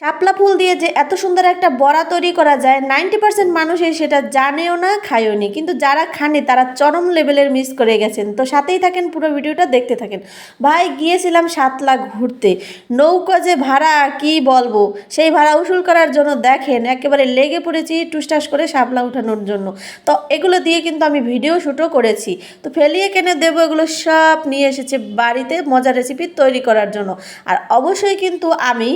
শাপলা ফুল দিয়ে যে এত সুন্দর একটা বড়া তৈরি করা যায়, নাইনটি পার্সেন্ট মানুষই সেটা জানেও না, খায়ও নি। কিন্তু যারা খানে, তারা চরম লেভেলের মিস করে গেছেন। তো সাথেই থাকেন, পুরো ভিডিওটা দেখতে থাকেন। ভাই, গিয়েছিলাম সাতলা ঘুরতে। নৌকা যে ভাড়া, কি বলব? সেই ভাড়া উসুল করার জন্য দেখেন, একেবারে লেগে পড়েছি টুসটাস করে শাপলা উঠানোর জন্য। তো এগুলো দিয়ে কিন্তু আমি ভিডিও শ্যুটও করেছি। তো ফেলিয়ে কেনে দেবো এগুলো সব নিয়ে এসেছে বাড়িতে মজার রেসিপি তৈরি করার জন্য। আর অবশ্যই কিন্তু আমি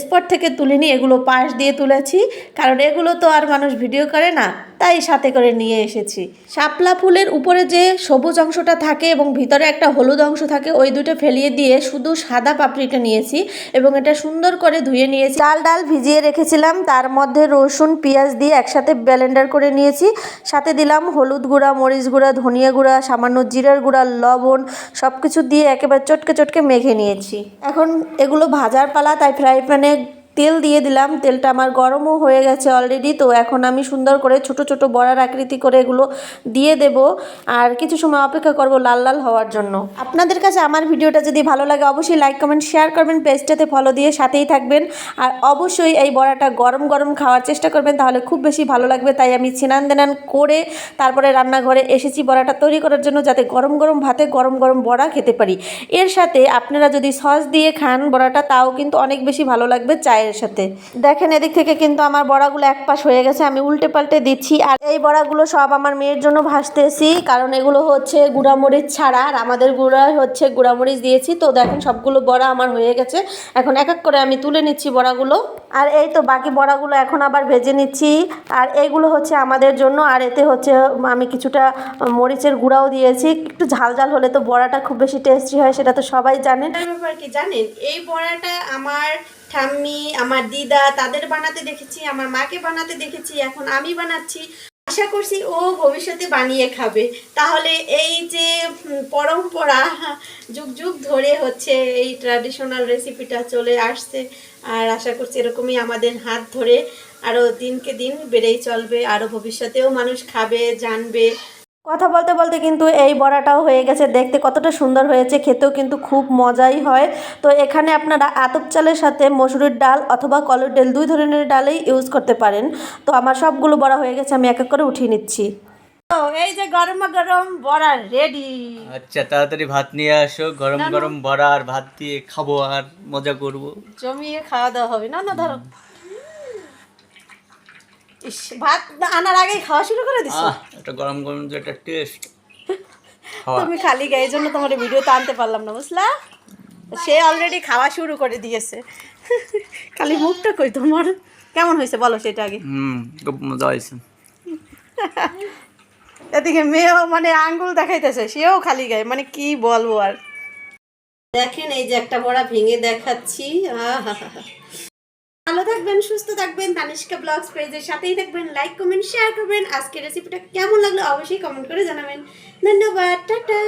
স্পট থেকে তুলিনি, এগুলো পাশ দিয়ে তুলেছি। কারণ এগুলো তো আর মানুষ ভিডিও করে না, তাই সাথে করে নিয়ে এসেছি। শাপলা ফুলের উপরে যে সবুজ অংশটা থাকে এবং ভিতরে একটা হলুদ অংশ থাকে, ওই দুটো ফেলিয়ে দিয়ে শুধু সাদা পাপড়িটা নিয়েছি এবং এটা সুন্দর করে ধুয়ে নিয়েছি। চাল ডাল ভিজিয়ে রেখেছিলাম, তার মধ্যে রসুন, পেঁয়াজ দিয়ে একসাথে ব্লেন্ডার করে নিয়েছি। সাথে দিলাম হলুদ গুঁড়া, মরিচ গুঁড়া, ধনিয়া গুঁড়া, সামান্য জিরার গুঁড়া, লবণ সব কিছু দিয়ে একেবারে চটকে চটকে মেখে নিয়েছি। এখন এগুলো ভাজার পালা, তাই ফ্রাই প্যানে তেল দিয়ে দিলাম, তেলটা আমার গরমও হয়ে গেছে অলরেডি তো এখন আমি সুন্দর করে ছোট ছোট বড়ার আকৃতি করে এগুলো দিয়ে দেব আর কিছু সময় অপেক্ষা করব লাল লাল হওয়ার জন্য। আপনাদের কাছে আমার ভিডিওটা যদি ভালো লাগে অবশ্যই লাইক কমেন্ট শেয়ার করবেন, পেজটাতে ফলো দিয়ে সাথেই থাকবেন। আর অবশ্যই এই বড়াটা গরম গরম খাওয়ার চেষ্টা করবেন, তাহলে খুব বেশি ভালো লাগবে, তাই আমি ছিনান দেনান করে তারপরে রান্নাঘরে এসেছি বড়াটা তৈরি করার জন্য যাতে গরম গরম ভাতে গরম গরম বড়া খেতে পারি। এর সাথে আপনারা যদি সস দিয়ে খান বড়াটা, তাও কিন্তু অনেক বেশি ভালো লাগবে, চায়ের সাথে। দেখেন এদিক থেকে কিন্তু আমার বড়াগুলো এক পাশ হয়ে গেছে, আমি উল্টে পাল্টে দিচ্ছি। আর এই বড়াগুলো সব আমার মেয়ের জন্য ভাসতেছি, কারণ এগুলো হচ্ছে গুঁড়ামরিচ ছাড়া, আর আমাদের গুঁড়া হচ্ছে গুঁড়ামরিচ দিয়েছি। তো দেখেন সবগুলো বড়া আমার হয়ে গেছে। এখন এক এক করে আমি তুলে নিচ্ছি বড়াগুলো। আর এই তো বাকি বড়াগুলো এখন আবার ভেজে নিচ্ছি। আর এইগুলো হচ্ছে আমাদের জন্য, আর এতে হচ্ছে আমি কিছুটা মরিচের গুঁড়াও দিয়েছি। একটু ঝাল ঝাল হলে তো বড়াটা খুব বেশি টেস্টি হয়, সেটা তো সবাই জানেন। ব্যাপার কি জানেন? এই বড়াটা আমার ঠাম্মি, আমার দিদা, তাদের বানাতে দেখেছি, আমার মাকে বানাতে দেখেছি, এখন আমি বানাচ্ছি। আশা করছি ও ভবিষ্যতে বানিয়ে খাবে। তাহলে এই যে পরম্পরা, যুগ যুগ ধরে হচ্ছে এই ট্র্যাডিশনাল রেসিপিটা চলে আসছে। আর আশা করছি এরকমই আমাদের হাত ধরে আরও দিনকে দিন বেড়েই চলবে। আরও ভবিষ্যতেও মানুষ খাবে, জানবে। কথা বলতে বলতে কিন্তু এই বড়াটাও হয়ে গেছে। দেখতে কতটা সুন্দর হয়েছে খেতেও কিন্তু খুব মজাই হয়। তো এখানে আপনারা আতপ চালের সাথে মসুরির ডাল অথবা কলের ডাল দুই ধরনের ডালেই ইউজ করতে পারেন। তো আমার সবগুলো বড়া হয়ে গেছে আমি এক এক করে উঠিয়ে নিচ্ছি। তো এই যে গরম গরম বড়া রেডি আচ্ছা তাড়াতাড়ি ভাত নিয়ে আসো। গরম গরম বড়া আর ভাত দিয়ে খাব আর মজা করব। জমিয়ে খাওয়া দাওয়া হবে। না না ধরো। ইস ভাত আনার আগেই খাওয়া শুরু করে দিছো? আহ একটা গরম গরম যে একটা টেস্ট তুমি খালি গায়ে জন্য তোমার ভিডিওতে আনতে পারলাম না বুঝলা? সে অলরেডি খাওয়া শুরু করে দিয়েছে। খালি মুখটা কই তোমার? কেমন হয়েছে বলো সেটা আগে। হুম খুব মজা হয়েছে। এদিকে মেয়েও মানে আঙ্গুল দেখাইতেছে সেও খালি গায়ে মানে কি বলব আর। দেখেন এই যে একটা বড়া ভেঙে দেখাচ্ছি। আহাহাহা। ভালো থাকবেন, সুস্থ থাকবেন। তানিষ্কা ব্লগস পেজের সাথেই থাকবেন। লাইক কমেন্ট শেয়ার করবেন। আজকের রেসিপিটা কেমন লাগল অবশ্যই কমেন্ট করে জানাবেন। ধন্যবাদ, টাটা।